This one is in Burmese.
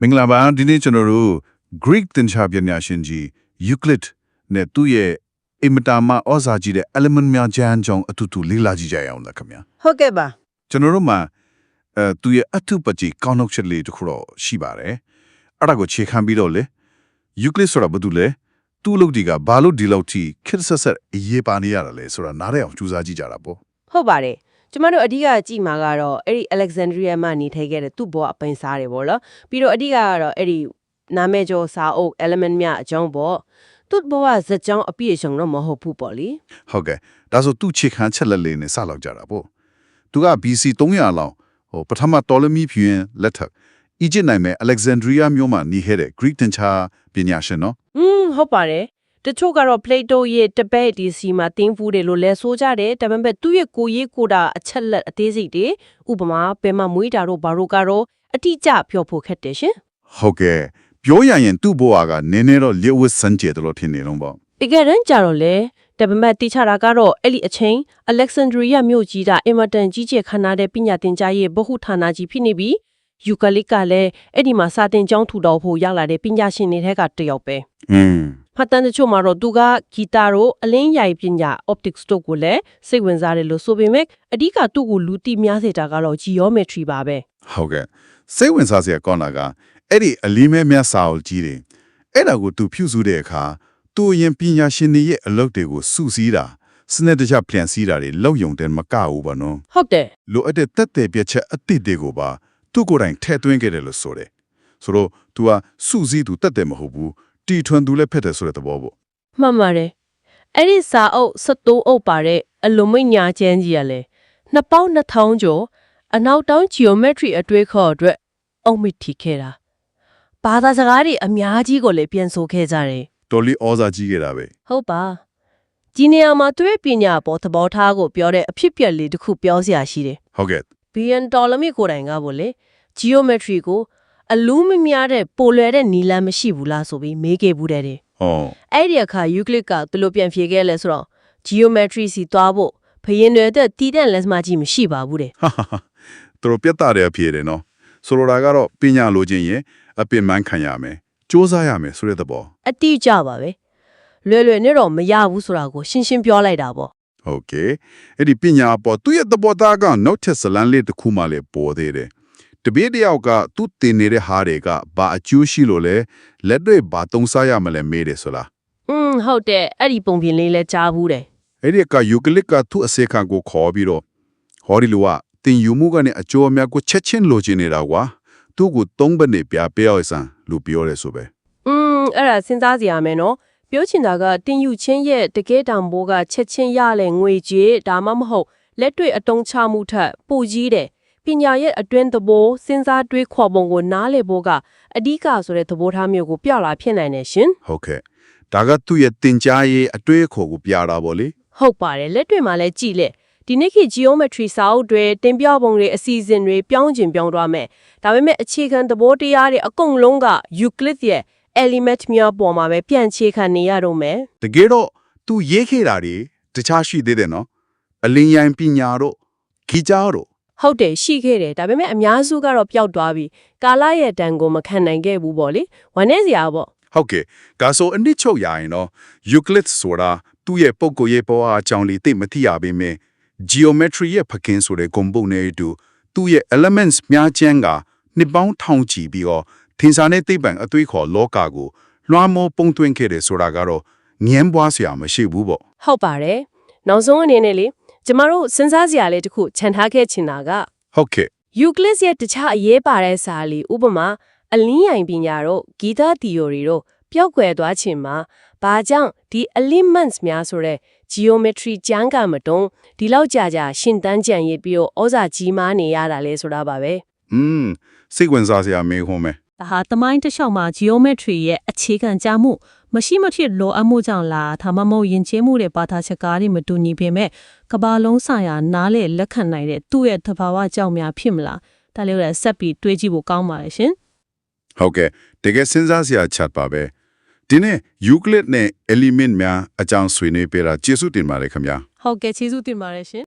မင်္ဂလာပါဒီနေ့ကျွန်တော်တို့ Greek သင်္ချာပညာရှင်ကြီး Euclid နဲ့သူ့ရဲ့အင်မတာမဩဇာကြီးတဲ့ element များကျမ်းကြောင်းအတူတူလေ့လာကြည့်ကြရအောင်လားခင်ဗျာဟုတ်ကဲ့ပါကျွန်တော်တို့မှာအဲသူရဲ့အထုပကြီးကောင်းနှုတ်ချက်လေးတစ်ခုတော့ရှိပါတယ်အဲ့ဒါကိုခြေခံပြီးတော့လေ Euclid ဆိုတာဘာတူလဲသူ့အလုပ်ဒီကဘာလို့ဒီလောက်ထိခက်ဆက်ဆက်အရေးပါနေရတာလဲဆိုတာနားရအောင်ကြိုးစားကြည့်ကြတာပေါ့ဟုတ်ပါတယ် ကျမတို့အဓိကကြည့်မှာကတော့အဲ့ဒီ Alexandria မှာနေထိုင်ခဲ့တဲ့သူ့ဘဝအပင်စားတယ်ပေါ့နော်ပြီးတော့အဓိကကတော့အဲ့ဒီနာမည်ကျော်စာအုပ် element မြအကြောင်းပေါ့သူ့ဘဝဇာတ်ကြောင်းအပြည့်အစုံတော့မဟုတ်ဘူးပေါ့လေဟုတ်ကဲ့ဒါဆိုသူ့ခြေခံချက်လက်လေးနဲ့စလောက်ကြတာပေါ့သူက BC 300လောက်ဟိုပထမတော်လမီဖြူရင်လက်ထက်အီဂျစ်နိုင်မဲ့ Alexandria မြို့မှာနေခဲ့တဲ့ Greek သင်္ချာပညာရှင်နော်อืมဟုတ်ပါတယ် တချို့ကတော့ Plato ရဲ့တပည့်ဒီစီမှာတင်းဖူးတယ်လို့လဲဆိုကြတယ်ဒါပေမဲ့သူ့ရဲ့ကိုရေးကိုတာအချက်လက်အသေးစိတ်တွေဥပမာဘယ်မှာမွေးတာတို့ဘာတို့ကတော့အတိအကျပြောဖို့ခက်တယ်ရှင်ဟုတ်ကဲ့ပြောရရင်သူ့ဘဝကနည်းနည်းတော့လျှို့ဝှက်စံကျဲတယ်လို့ထင်နေတော့ပေါ့တကယ်တမ်းကြတော့လေဒါပေမဲ့တိချတာကတော့အဲ့ဒီအချိန် Alexandria မြို့ကြီးတာအင်မတန်ကြီးကျယ်ခမ်းနားတဲ့ပညာသင်ကြားရေးဗဟုဌာနကြီးဖြစ်နေပြီးယူကလစ်ကလည်းအဲ့ဒီမှာစာသင်ကျောင်းထူတော်ဖို့ရောက်လာတဲ့ပညာရှင်တွေထဲကတစ်ယောက်ပဲอืม မှတ်တမ်းတချို့မှာတော့သူကဂီတာတို့အလင်းရိုင်ပညာ optics တို့ကိုလည်းစိတ်ဝင်စားတယ်လို့ဆိုပေမဲ့အဓိကသူ့ကိုလူသိများစေတာကတော့ geometry ပါပဲဟုတ်ကဲ့စိတ်ဝင်စားစရာကောင်းတာကအဲ့ဒီအလီမဲမြတ်စာအုပ်ကြီးတွေအဲ့ဒါကိုသူဖြူစုတဲ့အခါသူ့ရင်ပညာရှင်တွေရဲ့အလုပ်တွေကိုစုစည်းတာစနစ်တကျပြန်စည်းတာတွေလောက်ယုံတယ်မကဘူးပါနော်ဟုတ်တယ်လိုအပ်တဲ့တက်တဲ့ပြက်ချက်အသစ်တွေကိုပါသူ့ကိုယ်တိုင်ထည့်သွင်းခဲ့တယ်လို့ဆိုတယ်ဆိုတော့ तू ကစုစည်းသူတက်တယ်မဟုတ်ဘူး တီထွန်သူလည်းဖက်တယ်ဆိုတဲ့သဘောပေါ့မှန်ပါတယ်အဲ့ဒီစာအုပ်73အုပ်ပါတဲ့အလုံမိတ်ညာကျန်းကြီးရလဲနှစ်ပေါင်း2000ကျော်အနောက်တောင်း geometry အတွေးခေါ်အတွက်အုံမိထီခဲ့တာဘာသာစကားတွေအများကြီးကိုလည်းပြန်ဆိုခဲ့ကြတယ်တော်လီဩဇာကြီးခဲ့တာပဲဟုတ်ပါဒီနေရာမှာတွေ့ပညာပေါ်သဘောထားကိုပြောတဲ့အဖြစ်အပျက်လေးတစ်ခုပြောစရာရှိတယ်ဟုတ်ကဲ့ဘီယန်တော်လမီကိုယ်တိုင်ကဗောလေ geometry ကို အလူးမများတဲ့ပိုလွယ်တဲ့နီလန်းမရှိဘူးလားဆိုပြီးမေးခဲ့ဘူးတဲ့တဲ့ဟောအဲ့ဒီအခါ Euclid ကသူလိုပြန်ဖြေခဲ့လဲဆိုတော့ geometry စီသွားဖို့ဘယင်းတွေတဲ့တည်တဲ့လက်စမကြီးမရှိပါဘူးတဲ့ဟာဟာဟာသူတို့ပြတ်တာတဲ့အဖြစ်တယ်နော်ဆိုလိုတာကတော့ပညာလိုချင်ရင်အပင်ပန်းခံရမယ်စူးစမ်းရမယ်ဆိုတဲ့သဘောအတိအကျပါပဲလွယ်လွယ်နဲ့တော့မရဘူးဆိုတာကိုရှင်းရှင်းပြောလိုက်တာပေါ့ဟုတ်ကဲ့အဲ့ဒီပညာအပေါ်သူ့ရဲ့သဘောထားကနောက်ထပ်ဇလန်းလေးတစ်ခုမှလည်းပေါ်သေးတယ် တပည့်တယောက်ကသူ့တင်နေတဲ့ဟာတွေကဘာအကျိုးရှိလို့လဲလက်တွေဘာသုံးစားရမလဲမေးတယ်ဆိုလား อืมဟုတ်တယ်အဲ့ဒီပုံပြင်လေးလဲကြားဘူးတယ် အဲ့ဒီကယူကလစ်ကသူ့အစေခံကိုခေါ်ပြီးတော့ဟောဒီလိုကတင်ယူမှုကနေအကျိုးအများကိုချက်ချင်းလိုချင်နေတာကွာသူ့ကိုသုံးဘက်နေပြပေးအောင်စံလူပြောတယ်ဆိုပဲ อืมအဲ့ဒါစဉ်းစားစရာမယ်နော်ပြောချင်တာကတင်ယူချင်းရဲ့တကယ်တံပိုးကချက်ချင်းရလဲငွေကြေးဒါမှမဟုတ်လက်တွေ့အတုံးချမှုထက်ပိုကြီးတယ် ပညာရဲ့အတွင်းသဘောစဉ်းစားတွေးခေါ်ပုံကိုနားလည်ဖို့ကအဓိကဆိုတဲ့သဘောထားမျိုးကိုပြလာဖြစ်နိုင်တယ်ရှင်ဟုတ်ကဲ့ဒါကသူ့ရဲ့တင် जा ရေးအတွေ့အခေါ်ကိုပြတာပေါ့လေဟုတ်ပါတယ်လက်တွေ့မှာလည်းကြည်လက်ဒီနေ့ခေတ် geometry စာအုပ်တွေတင်ပြပုံတွေအစီအစဉ်တွေပြောင်းကျင်ပြောင်းသွားမယ်ဒါပေမဲ့အခြေခံသဘောတရားတွေအကုန်လုံးက Euclid ရဲ့ element များပေါ်မှာပဲပြန်ခြေခံနေရတော့မယ်တကယ်တော့သူရေးခဲ့တာတွေတခြားရှိသေးတယ်နော်အလင်းရိုင်ပညာတို့ဂီတာတို့ ဟုတ်တယ်ရှိခဲ့တယ်ဒါပေမဲ့အများစုကတော့ပျောက်သွားပြီကာလရဲ့တန်ကိုမခံနိုင်ခဲ့ဘူးပေါ့လေဝမ်းနေစရာပေါ့ဟုတ်ကဲ့ဒါဆိုအနည်းချုပ်ရရင်တော့ Euclid ဆိုတာသူ့ရဲ့ပုံကိုယ်ရေးပေါ်အကြောင်းလေးသိမသိရပေမဲ့ geometry ရဲ့ဖခင်ဆိုတဲ့ဂုံပုံနဲ့အတူသူ့ရဲ့ elements များချမ်းကနှစ်ပေါင်းထောင်ချီပြီးတော့သင်္ချာနဲ့သိပ္ပံအသွေးခေါ်လောကကိုလွှမ်းမိုးပုံသွင်းခဲ့တယ်ဆိုတာကတော့ငြင်းပွားစရာမရှိဘူးပေါ့ဟုတ်ပါတယ်နောက်ဆုံးအနေနဲ့လေ ကျမတို့စဉ်းစားစရာလေးတစ်ခုခြံထားခဲ့ချင်တာကဟုတ်ကဲ့ Euclid ရဲ့တခြားအရေးပါတဲ့စာလေးဥပမာအလင်းရိုင်ပညာတို့ဂီတ theory တို့ပျောက်ကွယ်သွားခြင်းမှာဘာကြောင့်ဒီ elements များဆိုတဲ့ geometry ကျမ်းကမတုံးဒီလောက်ကြာကြာရှင်တန်းကြံရစ်ပြီးတော့ဩဇာကြီးမားနေရတာလဲဆိုတာပါပဲอืมစိတ်ဝင်စားစရာမေးခွန်းပဲ ဒါဟာတမိုင်းတစ်လျှောက်မှာ geometry ရဲ့အခြေခံကြမှုမရှိမဖြစ်လိုအပ်မှုကြောင့်လားဒါမှမဟုတ်ယဉ်ကျေးမှုတဲ့ဘာသာချက်ကားတွေမတူညီပေမဲ့ကဘာလုံးဆိုင်ရာနားလေလက်ခံနိုင်တဲ့သူ့ရဲ့သဘာဝကြောင့်များဖြစ်မလားဒါလေးလည်းဆက်ပြီးတွေးကြည့်ဖို့ကောင်းပါလေရှင်ဟုတ်ကဲ့တကယ်စဉ်းစားစရာချက်ပါပဲဒီနေ့ Euclid နဲ့ element များအကြောင်းဆွေးနွေးပေးတာကျေးဇူးတင်ပါတယ်ခင်ဗျာဟုတ်ကဲ့ကျေးဇူးတင်ပါတယ်ရှင်